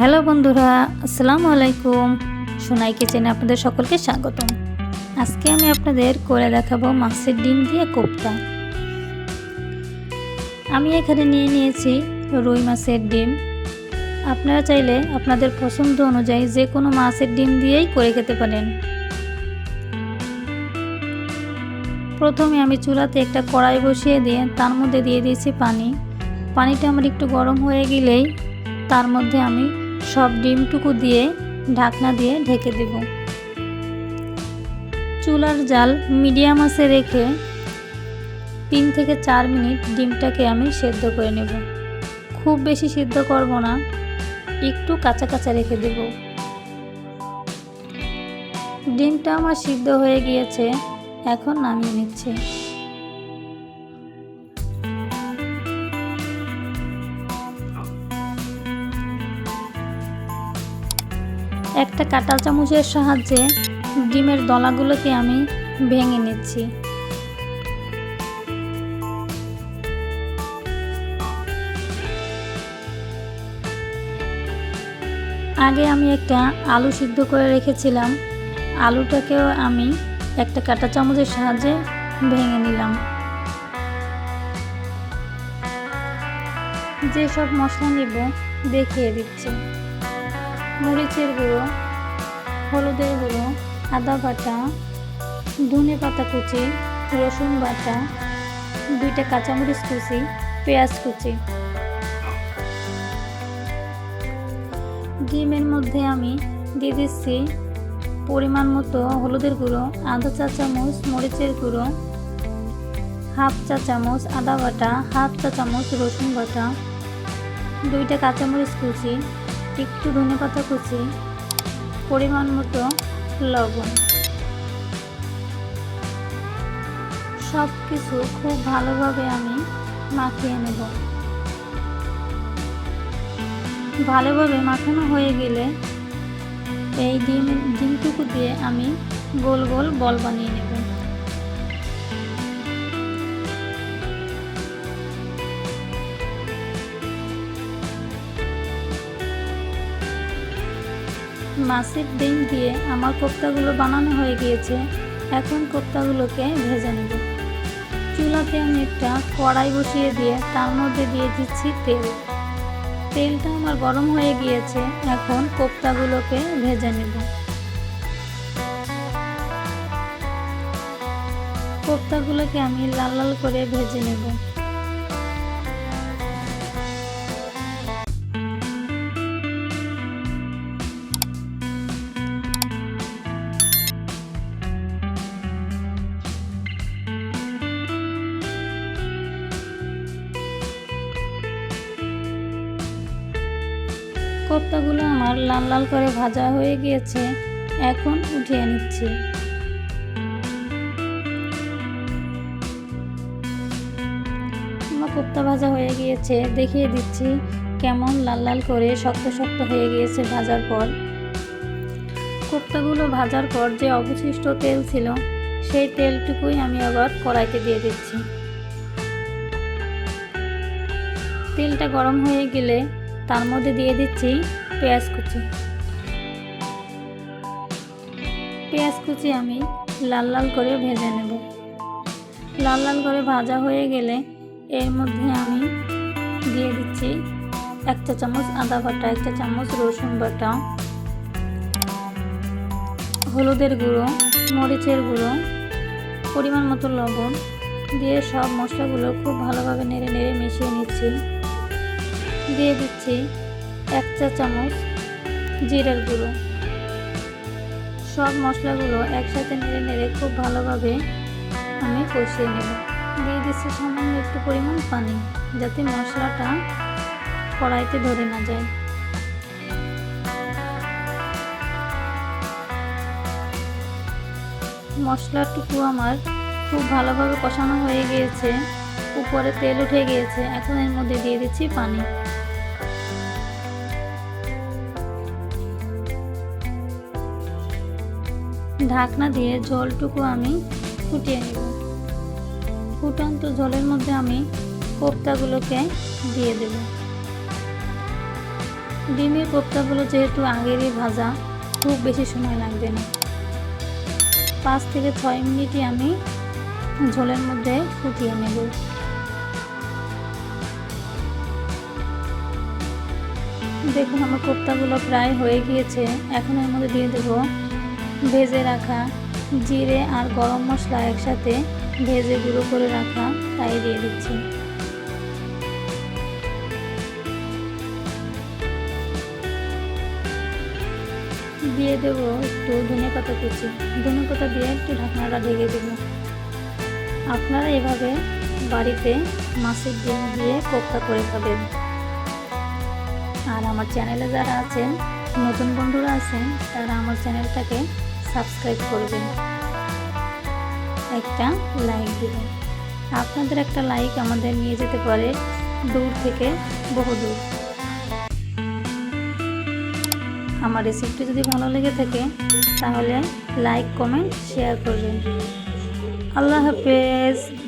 Hello বন্ধুরা, আসসালামু আলাইকুম। সোনাই কিচেনে আপনাদের সকলকে স্বাগতম। আজকে আমি আপনাদের করে দেখাবো মাছের ডিম দিয়ে কোপ্তা। আমি এখানে নিয়ে নিয়েছি রুই মাছের ডিম। আপনারা চাইলে আপনাদের পছন্দ অনুযায়ী যে কোনো মাছের ডিম দিয়েই করে খেতে পারেন। প্রথমে আমি চুলাতে একটা কড়াই বসিয়ে দিয়ে তার মধ্যে দিয়ে দিয়েছি পানি। পানিটা আমার একটু গরম হয়ে গেলেই তার মধ্যে আমি সব ডিমটুকু দিয়ে ঢাকনা দিয়ে ঢেকে দেব। চুলার জাল মিডিয়াম আছে রেখে তিন থেকে চার মিনিট ডিমটাকে আমি সেদ্ধ করে নেব। খুব বেশি সিদ্ধ করব না, একটু কাঁচা কাঁচা রেখে দেব। ডিমটা আমার সিদ্ধ হয়ে গিয়েছে, এখন নামিয়ে নিচ্ছে। একটা কাঁটা চামচের সাহায্যে ডিমের দলাগুলোকে আমি ভেঙে নিচ্ছি। আগে আমি একটা আলু সিদ্ধ করে রেখেছিলাম। আলুটাকেও আমি একটা কাঁটা চামচের সাহায্যে ভেঙে নিলাম। যেসব মশলা নেব দেখিয়ে দিচ্ছি। মরিচের গুঁড়ো, হলুদের গুঁড়ো, আদা বাটা, ধনে পাতা কুচি, রসুন বাটা, দুইটা কাঁচামরিচ কুচি, পেঁয়াজ কুচি। ডিমের মধ্যে আমি দিয়ে দিচ্ছি পরিমাণ মতো হলুদের গুঁড়ো, আধা চা চামচ মরিচের গুঁড়ো, হাফ চা চামচ আদা বাটা, হাফ চা চামচ রসুন বাটা, দুইটা কাঁচামরিচ কুচি একটু ধনে পাতা কুচি, পরিমাণ মতো লবণ। সব কিছু খুব ভালোভাবে আমি মাখিয়ে নেব। ভালোভাবে মাখানো হয়ে গেলে এই ডিম, ডিমটুকু দিয়ে আমি গোল গোল বল বানিয়ে নেব। মাছের ডিম দিয়ে আমার কোপ্তাগুলো বানানো হয়ে গিয়েছে। এখন কোপ্তাগুলোকে ভেজে নেব। চুলাতে আমি একটা কড়াই বসিয়ে দিয়ে তার মধ্যে দিয়ে দিচ্ছি তেল। তেলটা আমার গরম হয়ে গিয়েছে, এখন কোপ্তাগুলোকে ভেজে নেব। কোপ্তাগুলোকে আমি লাল লাল করে ভেজে নেব। কোপ্তাগুলো আমার লাল লাল করে ভাজা হয়ে গিয়েছে। এখন উঠিয়ে নিচ্ছি। আমার কোপ্তা ভাজা হয়ে গিয়েছে, দেখিয়ে দিচ্ছি কেমন লাল লাল করে শক্ত শক্ত হয়ে গিয়েছে ভাজার পর। কোপ্তাগুলো ভাজার পর যে অবশিষ্ট তেল ছিল, সেই তেলটুকুই আমি আবার কড়াইতে দিয়ে দিচ্ছি। তেলটা গরম হয়ে গেলে তার মধ্যে দিয়ে দিচ্ছি পেঁয়াজ কুচি। পেঁয়াজ কুচি আমি লাল লাল করে ভেজে নেব। লাল লাল করে ভাজা হয়ে গেলে এর মধ্যে আমি দিয়ে দিচ্ছি এক চা চামচ আদা বাটা, এক চা চামচ রসুন বাটা, হলুদের গুঁড়ো, মরিচের গুঁড়ো, পরিমাণ মতো লবণ দিয়ে সব মশলাগুলো খুব ভালোভাবে নেড়ে নেড়ে মিশিয়ে নিচ্ছি। দিয়ে দিচ্ছি এক চা চামচ জিরার গুঁড়ো। সব মশলাগুলো একসাথে নেড়ে নেড়ে খুব ভালোভাবে আমি কষিয়ে নেব। দিয়ে দিচ্ছি সামান্য একটু পরিমাণ পানি, যাতে মশলাটা কড়াইতে ধরে না যায়। মশলাটুকু আমার খুব ভালোভাবে কষানো হয়ে গিয়েছে, উপরে তেল উঠে গিয়েছে, এখন এর মধ্যে দিয়ে দিচ্ছি পানি। ঢাকনা দিয়ে জলটুকু আমি ফুটিয়ে নেব। ফুটন্ত জলের মধ্যে আমি কোপ্তাগুলোকে দিয়ে দেব। ডিমের কোপ্তাগুলো যেহেতু আগেরই ভাজা, খুব বেশি সময় লাগবে না। পাঁচ থেকে ছয় মিনিটই আমি ঝোলের মধ্যে ফুটিয়ে নেব। দেখুন আমার কোপ্তাগুলো প্রায় হয়ে গিয়েছে। এখন এর মধ্যে দিয়ে দেবো ভেজে রাখা, জিরে আর গরম মশলা একসাথে ভেজে গুঁড়ো করে রাখা, তাই দিয়ে দিচ্ছি। দিয়ে দেবো একটু ধনে পাতা কুচি। ধনে পাতা দিয়ে একটু ঢাকনাটা ঢেকে দেবো। আপনারা এভাবে বাড়িতে মাছের ডিম দিয়ে কোপ্তা করে খাবেন। আর আমার চ্যানেলে যারা আছেন, নতুন বন্ধুরা আছেন, তারা আমার চ্যানেলটাকে সাবস্ক্রাইব করবেন। একটা লাইক দেবেন। আপনাদের একটা লাইক আমাদের নিয়ে যেতে পারে দূর থেকে, বহু দূর। আমার রেসিপিটি যদি ভালো লেগে থাকে, তাহলে লাইক, কমেন্ট, শেয়ার করবেন। আল্লাহ হাফেজ।